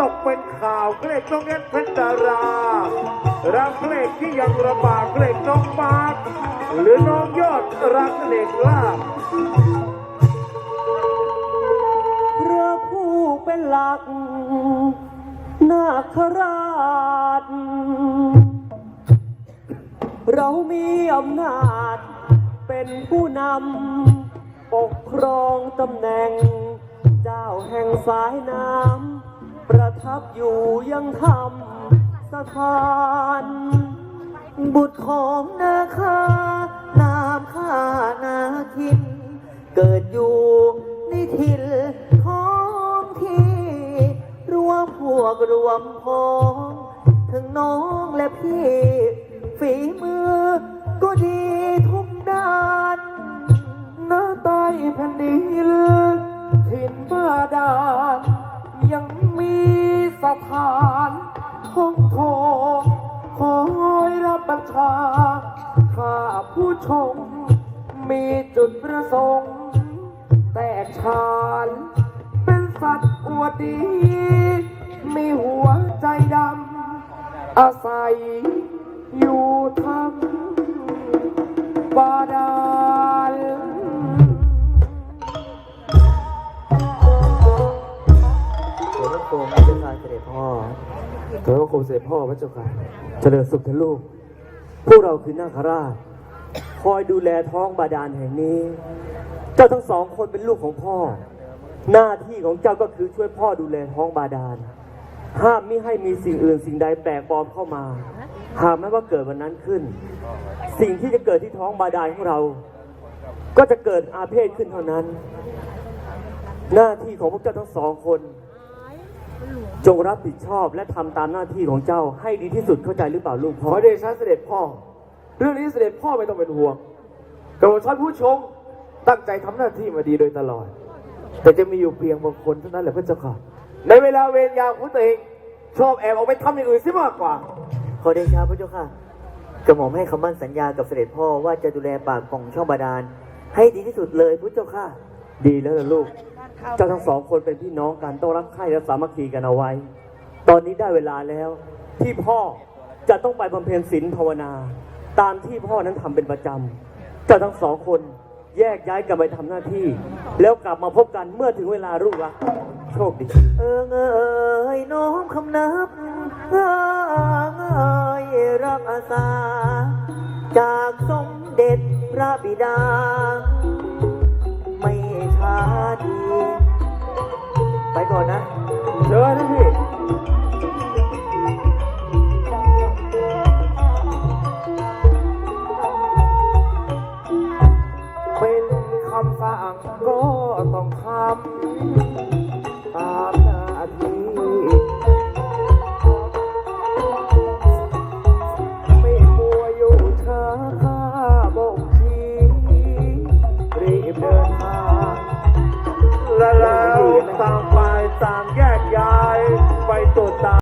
ตกเป็นข่าวเกรกน้องเอ็นเพชรดารารักเกรกที่ยังระบาดเกรกน้องปาร์คหรือน้องยอดรักเด็กลาพระผู้เป็นหลัก นาคราช เรามีอำนาจเป็นผู้นำ ปกครองตำแหน่ง เจ้าแห่งสายน้ำ ประทับอยู่ยังธรรมสถาน บุตรของนาคานามข้านาคิน เกิดอยู่ในถิ่นของที่รวมพวกรวมพ้องทั้งน้องและพี่ ฝีมือก็ดีทุกด้านหน้าใต้แผ่นดินถิ่นบ้าดาน สถานห้องโถงคอยรับบัญชา ข้าผู้ชม มีจุดประสงค์ แต่ชาญเป็นสัตว์อวดดี มีหัวใจดำ อาศัยอยู่ทำบาดา เธอก็คงเสด็จพ่อพระเจ้าค่ะ เจริญสุขเถอะลูก พวกเราคือนาคราช คอยดูแลท้องบาดาลแห่งนี้ เจ้าทั้งสองคนเป็นลูกของพ่อ หน้าที่ของเจ้าก็คือช่วยพ่อดูแลท้องบาดาล ห้ามไม่ให้มีสิ่งอื่นสิ่งใดแปลกปลอมเข้ามา หากแม้ว่าเกิดวันนั้นขึ้น สิ่งที่จะเกิดที่ท้องบาดาลของเรา ก็จะเกิดอาเพศขึ้นเท่านั้น หน้าที่ของพวกเจ้าทั้งสองคน จงรับผิดชอบและทำตามหน้าที่ของเจ้าให้ดีที่สุดเข้าใจหรือเปล่าลูกขพ่ออเดชะเสด็จพ่อ เรื่องนี้เสด็จพ่อไม่ต้องเป็นห่วงกระบวนชันผู้ชมตั้งใจทำหน้าที่มาดีโดยตลอด แต่จะมีอยู่เพียงบางคนเท่านั้นแหละพระเจ้าค่ะ ในเวลาเวรยามของตัวเองชอบแอบออกไปทำอย่างอื่นซิมากกว่า ขอเดชะพระเจ้าค่ะกระหม่อมให้คำมั่นสัญญากับเสด็จพ่อว่าจะดูแลปากของช่องบาดาล ให้ดีที่สุดเลยพระเจ้าค่ะ ดีแล้วล่ะลูก เจ้าทั้งสองคนเป็นพี่น้องกันต้องรักใคร่และสามัคคีกันเอาไว้ ตอนนี้ได้เวลาแล้ว ที่พ่อจะต้องไปบำเพ็ญศีลภาวนา ตามที่พ่อนั้นทำเป็นประจำเจ้าทั้งสองคนแยกย้ายกันไปทำหน้าที่ แล้วกลับมาพบกันเมื่อถึงเวลารุ่งรักโชคดี เอิงเอ่ยน้อมคำนับเอิงเอ่ยรักอาสา จากสมเด็จพระบิดา ไม่ช้าดี ไปก่อนนะเจอนะพี่เป็นคำสั่งก็ต้องทำ